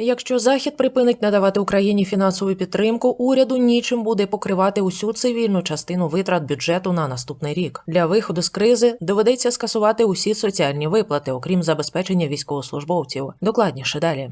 Якщо Захід припинить надавати Україні фінансову підтримку, уряду нічим буде покривати усю цивільну частину витрат бюджету на наступний рік. Для виходу з кризи доведеться скасувати усі соціальні виплати, окрім забезпечення військовослужбовців. Докладніше далі.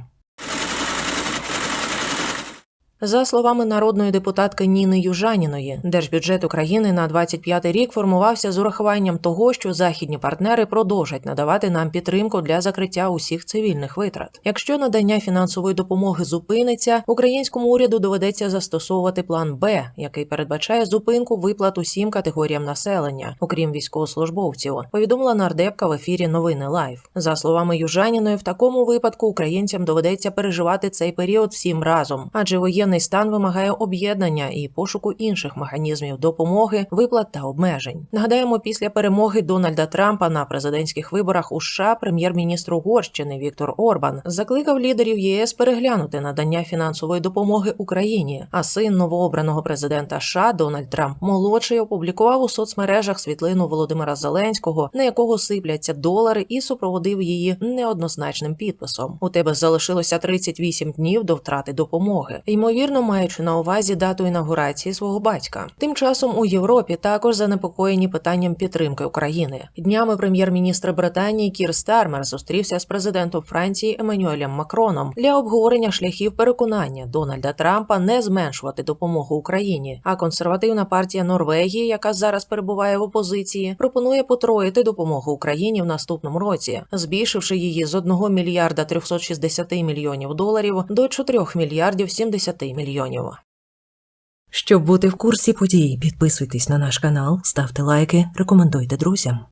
За словами народної депутатки Ніни Южаніної, держбюджет України на 25 рік формувався з урахуванням того, що західні партнери продовжать надавати нам підтримку для закриття усіх цивільних витрат. Якщо надання фінансової допомоги зупиниться, українському уряду доведеться застосовувати план Б, який передбачає зупинку виплат усім категоріям населення, окрім військовослужбовців. Повідомила нардепка в ефірі Новини Лайф. За словами Южаніної, в такому випадку українцям доведеться переживати цей період всім разом, адже воєнний стан вимагає об'єднання і пошуку інших механізмів допомоги, виплат та обмежень. Нагадаємо, після перемоги Дональда Трампа на президентських виборах у США прем'єр-міністр Угорщини Віктор Орбан закликав лідерів єС переглянути надання фінансової допомоги Україні. А син новообраного президента США Дональд Трамп молодший опублікував у соцмережах світлину Володимира Зеленського, на якого сипляться долари, і супроводив її неоднозначним підписом. У тебе залишилося 38 днів до втрати допомоги. Ймовірно, маючи на увазі дату інаугурації свого батька. Тим часом у Європі також занепокоєні питанням підтримки України. Днями прем'єр-міністр Британії Кір Стармер зустрівся з президентом Франції Еммануелем Макроном для обговорення шляхів переконання Дональда Трампа не зменшувати допомогу Україні. А консервативна партія Норвегії, яка зараз перебуває в опозиції, пропонує потроїти допомогу Україні в наступному році, збільшивши її з 1 мільярда 360 мільйонів доларів до 4 мільярдів 70 мільйонів. Щоб бути в курсі подій, підписуйтесь на наш канал, ставте лайки, рекомендуйте друзям.